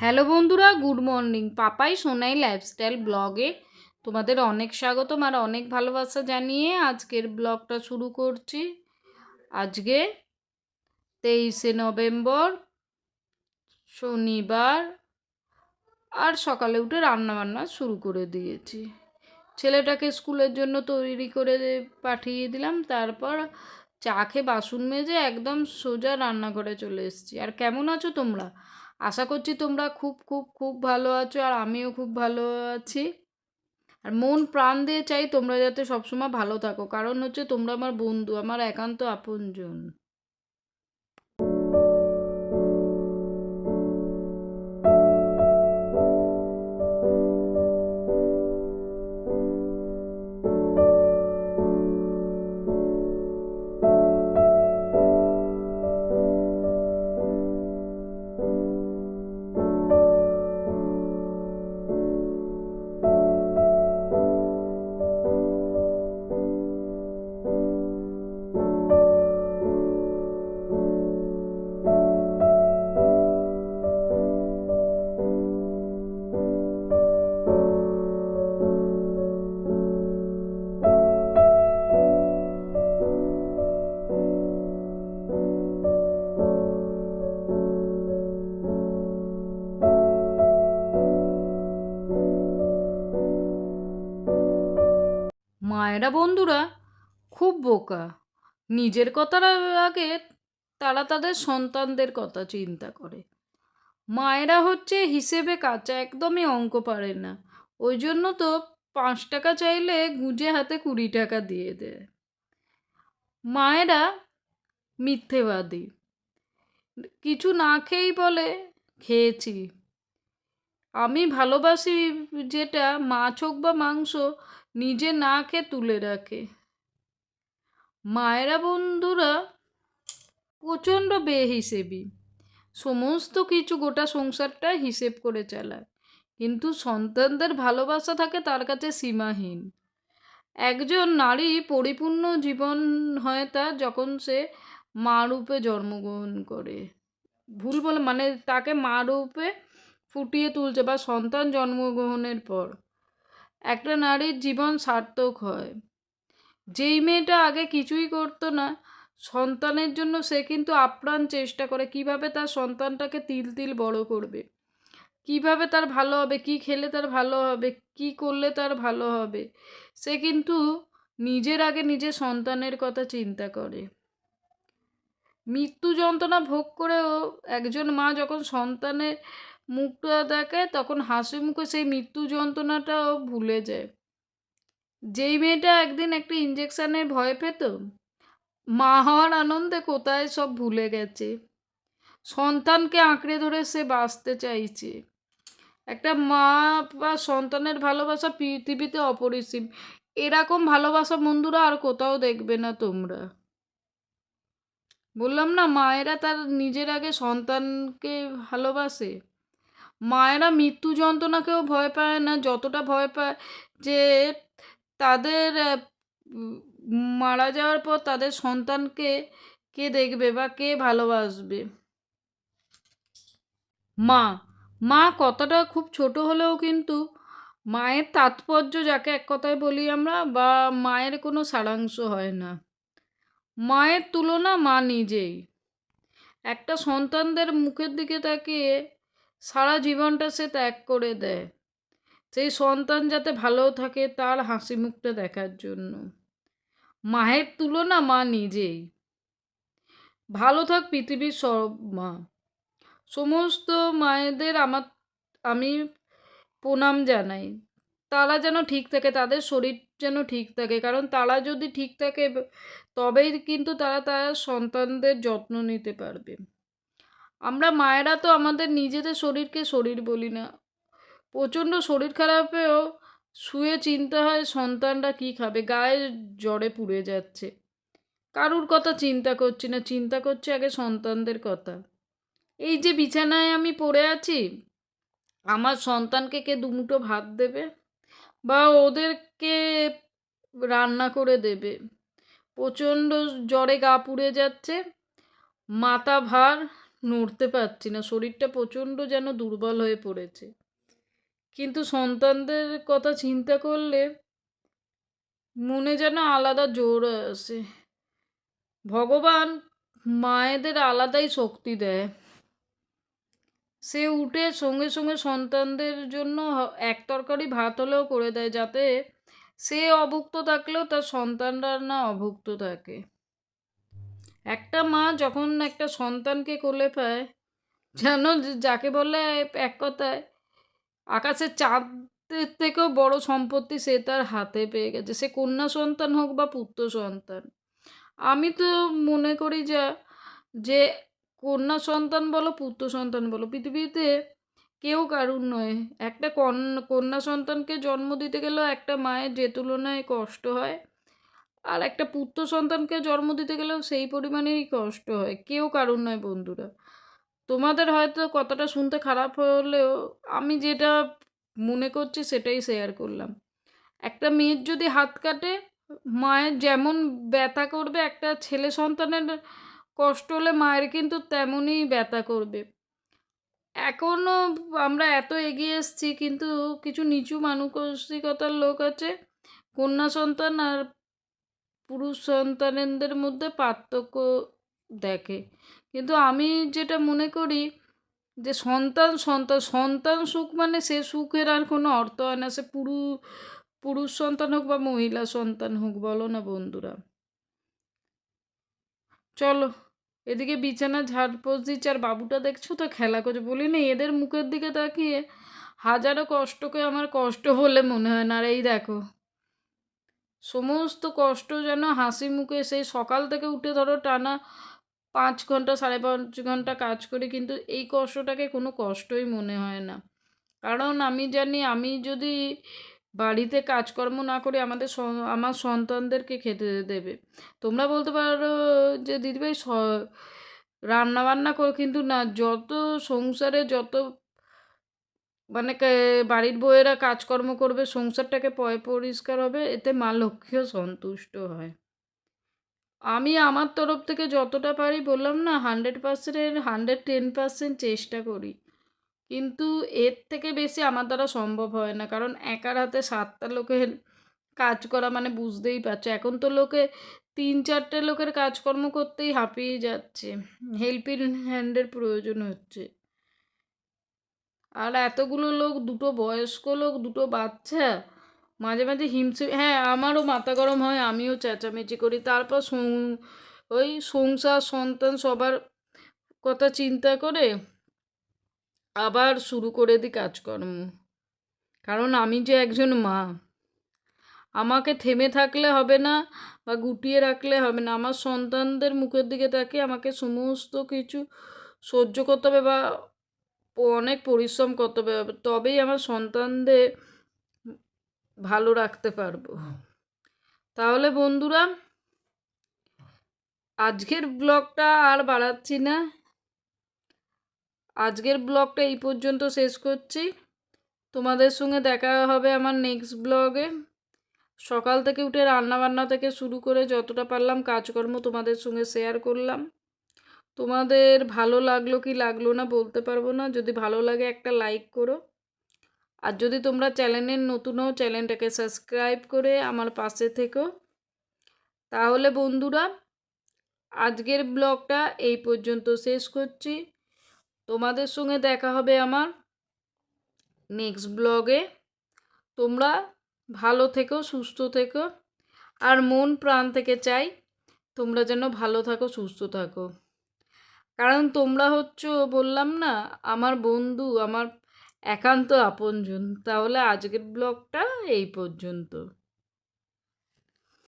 Hello বন্ধুরা, good morning. Papai Sonai lifestyle ব্লগে তোমাদের অনেক স্বাগতম আর অনেক ভালোবাসা জানিয়ে আজকের ব্লগটা শুরু করছি। আজকে তেইশে নভেম্বর, শনিবার আর সকালে উঠে রান্না বান্না শুরু করে দিয়েছি। ছেলেটাকে স্কুলের জন্য তৈরি করে পাঠিয়ে দিলাম। তারপর চা খেয়ে বাসন মেজে একদম সোজা রান্নাঘরে চলে এসেছি। আর কেমন আছো তোমরা? আশা করছি তোমরা খুব খুব খুব ভালো আছো আর আমিও খুব ভালো আছি। আর মন প্রাণ দিয়ে চাই তোমরা যাতে সবসময় ভালো থাকো। কারণ হচ্ছে তোমরা আমার বন্ধু, আমার একান্ত আপনজন। মায়েরা বন্ধুরা, খুব বোকা। নিজের কথার আগে তারা তাদের সন্তানদের কথা চিন্তা করে। মায়েরা হচ্ছে হিসেবে কাঁচা একদমই অঙ্ক পারে না। ওই জন্য তো পাঁচ টাকা চাইলে গুঁজে হাতে কুড়ি টাকা দিয়ে দেয়। মায়েরা মিথ্যেবাদী। কিছু না খেয়েই বলে, খেয়েছি। আমি ভালোবাসি যেটা মাছ হোক বা মাংস নিজে না খেয়ে তুলে রাখে। মায়েরা বন্ধুরা প্রচণ্ড বেহিসেবি। সমস্ত কিছু গোটা সংসারটা হিসেব করে চালায়। কিন্তু সন্তানদের ভালোবাসা থাকে তার কাছে সীমাহীন। একজন নারী পরিপূর্ণ জীবন হয় তার যখন সে মা রূপে জন্মগ্রহণ করে। ভুল বলে মানে তাকে মা রূপে ফুটিয়ে তুলছে বা সন্তান জন্মগ্রহণের পর। একটা নারীর জীবন সার্থক হয়। যেই মেয়েটা আগে কিছুই করতো না, সন্তানের জন্য সে কিন্তু আপ্রাণ চেষ্টা করে কীভাবে তার সন্তানটাকে তিল তিল বড় করবে। কীভাবে তার ভালো হবে, কি খেলে তার ভালো হবে, কি করলে তার ভালো হবে, সে কিন্তু নিজের আগে নিজের সন্তানের কথা চিন্তা করে। মৃত্যু যন্ত্রণা ভোগ করেও একজন মা যখন সন্তানের মুখটা দেখে তখন হাসি মুখে সেই মৃত্যু যন্ত্রণাটাও ভুলে যায়। যেই মেয়েটা একদিন একটা ইঞ্জেকশানের ভয় পেত, মা হওয়ার আনন্দে কোথায় সব ভুলে গেছে। সন্তানকে আঁকড়ে ধরে সে বাঁচতে চাইছে। একটা মা বা সন্তানের ভালোবাসা পৃথিবীতে অপরিসীম। এরকম ভালোবাসা বন্ধুরা আর কোথাও দেখবে না তোমরা। বললাম না, মায়েরা তার নিজের আগে সন্তানকে ভালোবাসে? মায়েরা মৃত্যু যন্ত্রণাকেও ভয় পায় না, যতটা ভয় পায় যে তাদের মারা যাওয়ার পর তাদের সন্তানকে কে দেখবে বা কে ভালোবাসবে? মা মা কথাটা খুব ছোট হলেও কিন্তু মায়ের তাৎপর্য যাকে এক কথায় বলি আমরা বা মায়ের কোনো সারাংশ হয় না। মায়ের তুলনা মা নিজেই। একটা সন্তানদের মুখের দিকে তাকিয়ে সারা জীবনটা সে ত্যাগ করে দেয়। সেই সন্তান যাতে ভালো থাকে, তার হাসি মুখটা দেখার জন্য। মায়ের তুলনা মা নিজেই। ভালো থাক পৃথিবীর সব মা। সমস্ত মায়েদের আমার, আমি প্রণাম জানাই। তারা যেন ঠিক থাকে, তাদের শরীর যেন ঠিক থাকে। কারণ তারা যদি ঠিক থাকে, তবেই কিন্তু তারা তার সন্তানদের যত্ন নিতে পারবে। আমরা মায়েরা তো আমাদের নিজেদের শরীরকে শরীর বলি না। প্রচণ্ড শরীর খারাপেও শুয়ে চিন্তা হয় সন্তানরা কী খাবে গায়ে জ্বরে পুড়ে যাচ্ছে। কারুর কথা চিন্তা করছি না, চিন্তা করছি আগে সন্তানদের কথা। এই যে বিছানায় আমি পড়ে আছি, আমার সন্তানকে কে দুমুটো ভাত দেবে? বা ওদেরকে রান্না করে দেবে? প্রচণ্ড জ্বরে গা পুড়ে যাচ্ছে, মাথা ভার নড়তে পারছি না। শরীরটা প্রচণ্ড যেন দুর্বল হয়ে পড়েছে। কিন্তু সন্তানদের কথা চিন্তা করলে মনে যেন আলাদা জোর আসে। ভগবান মায়েদের আলাদাই শক্তি দেয়। সে উঠে সঙ্গে সঙ্গে সন্তানদের জন্য এক তরকারি ভাত হলেও করে দেয়, যাতে সে অভুক্ত থাকলেও তার সন্তানরা না অভুক্ত থাকে। একটা মা যখন একটা সন্তানকে কোলে পায়, যেন যাকে বলে এক কথায়, আকাশের চাঁদের থেকেও বড় সম্পত্তি সে তার হাতে পেয়ে গেছে। সে কন্যা সন্তান হোক বা পুত্র সন্তান। আমি তো মনে করি যা, যে কন্যা সন্তান বলো, পুত্র সন্তান বলো, পৃথিবীতে কেউ কারুর নয়। একটা কন- কন্যা সন্তানকে জন্ম দিতে গেলেও একটা মায়ের যে তুলনায় কষ্ট হয় আর একটা পুত্র সন্তানকে জন্ম দিতে গেলেও সেই পরিমাণেরই কষ্ট হয়, কেউ কারুর নয় বন্ধুরা। তোমাদের হয়তো কথাটা শুনতে খারাপ হলেও আমি যেটা মনে করছি সেটাই শেয়ার করলাম। একটা মেয়ের যদি হাত কাটে, মায়ের যেমন ব্যথা করবে, একটা ছেলে সন্তানের কষ্ট হলে মায়ের কিন্তু তেমনই ব্যথা করবে। এখনও আমরা এত এগিয়ে এসেছি, কিন্তু কিছু নিচু মানসিকতার লোক আছে, কন্যা সন্তান আর পুরুষ সন্তানদের মধ্যে পার্থক্য দেখে। কিন্তু আমি যেটা মনে করি যে সন্তান সন্তান সন্তান সুখ মানে সে সুখের আর কোনো অর্থ হয় না। সে পুরু, পুরুষ সন্তান হোক বা মহিলা সন্তান হোক, বলো না বন্ধুরা। চলো, এদিকে বিছানা ঝাড়পোছ দিচ্ছে আর বাবুটা দেখছ তো খেলা করছে। বলি না, এদের মুখের দিকে তাকিয়ে হাজারো কষ্টকে আমার কষ্ট বলে মনে হয় না। আর এই দেখো সমস্ত কষ্ট যেন হাসি মুখে সেই সকাল থেকে উঠে ধরো টানা পাঁচ ঘণ্টা, সাড়ে পাঁচ ঘণ্টা কাজ করি, কিন্তু এই কষ্টটাকে কোনো কষ্টই মনে হয় না। কারণ আমি জানি আমি যদি বাড়িতে কাজকর্ম না করি, আমাদের আমার সন্তানদেরকে খেতে দেবে। তোমরা বলতে পারো যে, দিদিভাই রান্না বান্না করো, কিন্তু না, যত সংসারে যত মানে বাড়ির বউয়েরা কাজকর্ম করবে, সংসারটাকে পয়, পরিষ্কার হবে, এতে মা লক্ষ্মীও সন্তুষ্ট হয়। আমি আমার তরফ থেকে যতটা পারি বললাম না হান্ড্রেড পার্সেন্টের হান্ড্রেড টেন পার্সেন্ট চেষ্টা করি। কিন্তু এর থেকে বেশি আমার দ্বারা সম্ভব হয় না, কারণ একার হাতে সাতটা লোকের কাজ করা মানে বুঝতেই পারছে। এখন তো লোকে তিন চারটে লোকের কাজকর্ম করতেই হাঁপিয়ে যাচ্ছে। হেল্পিং হ্যান্ডের প্রয়োজন হচ্ছে। আর এতগুলো লোক, দুটো বয়স্ক লোক, দুটো বাচ্চা। মাঝে মাঝে হিমসে হ্যাঁ আমারও মাথা গরম হয়, আমিও চেঁচামেচি করি। তারপর ওই সংসার, সন্তান সবার কথা চিন্তা করে আবার শুরু করে দিই কাজকর্ম। কারণ আমি যে একজন মা, আমাকে থেমে থাকলে হবে না বা গুটিয়ে রাখলে হবে না। আমার সন্তানদের মুখের দিকে তাকিয়ে আমাকে সমস্ত কিছু সহ্য করতে হবে বা অনেক পরিশ্রম করতে হবে, তবেই আমার সন্তানদের ভালো রাখতে পারব। তাহলে বন্ধুরা, আজকের ব্লগটা আর বাড়াচ্ছি না। আজকের ব্লগটা এই পর্যন্ত শেষ করছি। তোমাদের সঙ্গে দেখা হবে আমার নেক্সট ব্লগে সকাল থেকে উঠে রান্না বান্না থেকে শুরু করে যতটা পারলাম কাজকর্ম তোমাদের সঙ্গে শেয়ার করলাম। তোমাদের ভালো লাগল কি লাগল না বলতে পারব না। যদি ভালো লাগে একটা লাইক করো। আর যদি তোমরা চ্যানেলের নতুন চ্যানেলটাকে সাবস্ক্রাইব করে আমার পাশে থেকো। তাহলে বন্ধুরা, আজকের ব্লগটা এই পর্যন্ত শেষ করছি। তোমাদের সঙ্গে দেখা হবে আমার নেক্সট ব্লগে তোমরা ভালো থেকো, সুস্থ থেকো। আর মন প্রাণ থেকে চাই তোমরা যেন ভালো থাকো, সুস্থ থাকো। কারণ তোমরা হচ্ছ, বললাম না, আমার বন্ধু, আমার একান্ত আপনজন। তাহলে আজকের ব্লগটা এই পর্যন্ত।